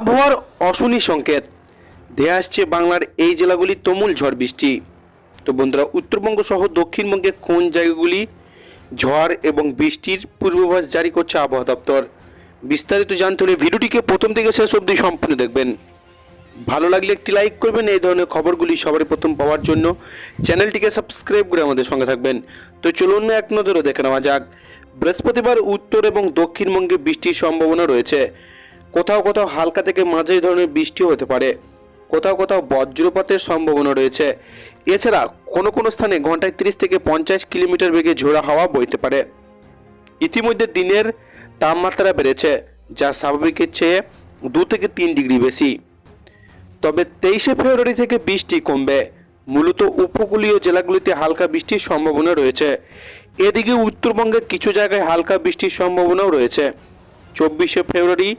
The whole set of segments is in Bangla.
আবহাওয়ার অশনি সংকেত। ধেয়ে আসছে বাংলার এই জেলাগুলি তুমুল ঝড় বৃষ্টি। তো বন্ধুরা, উত্তরবঙ্গ সহ দক্ষিণবঙ্গে কোন জায়গাগুলি ঝড় এবং বৃষ্টির পূর্বাভাস জারি করছে আবহাওয়া দপ্তর? বিস্তারিত জানতে হলে ভিডিওটিকে প্রথম থেকে শেষ অবধি সম্পূর্ণ দেখবেন। ভালো লাগলে একটি লাইক করবেন, এই ধরনের খবরগুলি সবারই প্রথম পাওয়ার জন্য চ্যানেলটিকে সাবস্ক্রাইব করে আমাদের সঙ্গে থাকবেন। তো চলুন এক নজরে দেখে নেওয়া যাক। বৃহস্পতিবার উত্তর এবং দক্ষিণবঙ্গে বৃষ্টির সম্ভাবনা রয়েছে। কোথাও কোথাও হালকা থেকে মাঝারি ধরনের বৃষ্টিও হতে পারে। কোথাও কোথাও বজ্রপাতের সম্ভাবনা রয়েছে। এছাড়া কোনো কোনো স্থানে ঘন্টায় তিরিশ থেকে পঞ্চাশ কিলোমিটার বেগে ঝোড়া হাওয়া বইতে পারে। ইতিমধ্যে দিনের তাপমাত্রা বেড়েছে, যা স্বাভাবিকের চেয়ে দু থেকে তিন ডিগ্রি বেশি। তবে তেইশে ফেব্রুয়ারি থেকে বৃষ্টি কমবে। মূলত উপকূলীয় জেলাগুলিতে হালকা বৃষ্টির সম্ভাবনা রয়েছে। এদিকে উত্তরবঙ্গের কিছু জায়গায় হালকা বৃষ্টির সম্ভাবনাও রয়েছে। চব্বিশে ফেব্রুয়ারি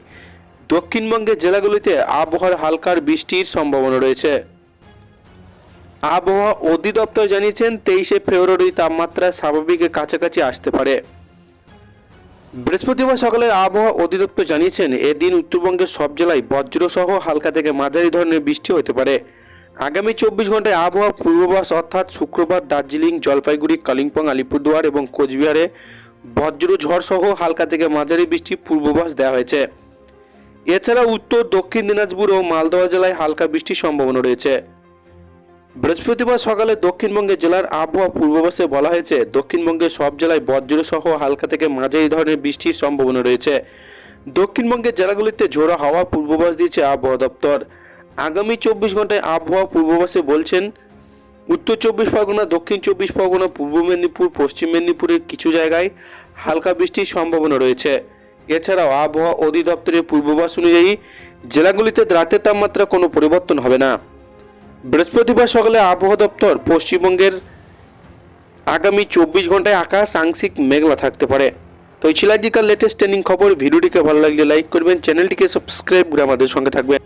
দক্ষিণবঙ্গের জেলাগুলিতে আবহাওয়ার হালকার বৃষ্টির সম্ভাবনা রয়েছে। আবহাওয়া অধিদপ্তর জানিয়েছেন, তেইশে ফেব্রুয়ারি তাপমাত্রা স্বাভাবিকের কাছাকাছি আসতে পারে। বৃহস্পতিবার সকালে আবহাওয়া অধিদপ্তর জানিয়েছেন, এদিন উত্তরবঙ্গের সব জেলায় বজ্রসহ হালকা থেকে মাঝারি ধরনের বৃষ্টি হতে পারে। আগামী চব্বিশ ঘন্টায় আবহাওয়া পূর্বাভাস অর্থাৎ শুক্রবার দার্জিলিং, জলপাইগুড়ি, কালিম্পং, আলিপুরদুয়ার এবং কোচবিহারে বজ্র ঝড় সহ হালকা থেকে মাঝারি বৃষ্টি পূর্বাভাস দেওয়া হয়েছে। এছাড়া উত্তর, দক্ষিণ দিনাজপুর ও মালদহ জেলায় হালকা বৃষ্টির সম্ভাবনা রয়েছে। বৃহস্পতিবার সকালে দক্ষিণবঙ্গে জেলার আবহাওয়া পূর্বাভাসে বলা হয়েছে, দক্ষিণবঙ্গের সব জেলায় বজ্রসহ হালকা থেকে মাঝারি ধরনের বৃষ্টির সম্ভাবনা রয়েছে। দক্ষিণবঙ্গের জেলাগুলিতে ঝোড়ো হাওয়া পূর্বাভাস দিয়েছে আবহাওয়া দপ্তর। আগামী চব্বিশ ঘন্টায় আবহাওয়া পূর্বাভাসে বলছেন, উত্তর চব্বিশ পরগনা, দক্ষিণ চব্বিশ পরগনা, পূর্ব মেদিনীপুর, পশ্চিম মেদিনীপুরের কিছু জায়গায় হালকা বৃষ্টির সম্ভাবনা রয়েছে। এছাড়াও আবহাওয়া অধিদপ্তরের পূর্বাভাস অনুযায়ী, জেলাগুলিতে রাতের তাপমাত্রা কোনো পরিবর্তন হবে না। বৃহস্পতিবার সকালে আবহাওয়া দপ্তর পশ্চিমবঙ্গের আগামী চব্বিশ ঘন্টায় আকাশ, আংশিক মেঘলা থাকতে পারে। তো এই ছিল আজকাল লেটেস্ট ট্রেনিং খবর। ভিডিওটিকে ভালো লাগলে লাইক করবেন চ্যানেলটিকে সাবস্ক্রাইব করে আমাদের সঙ্গে থাকবেন।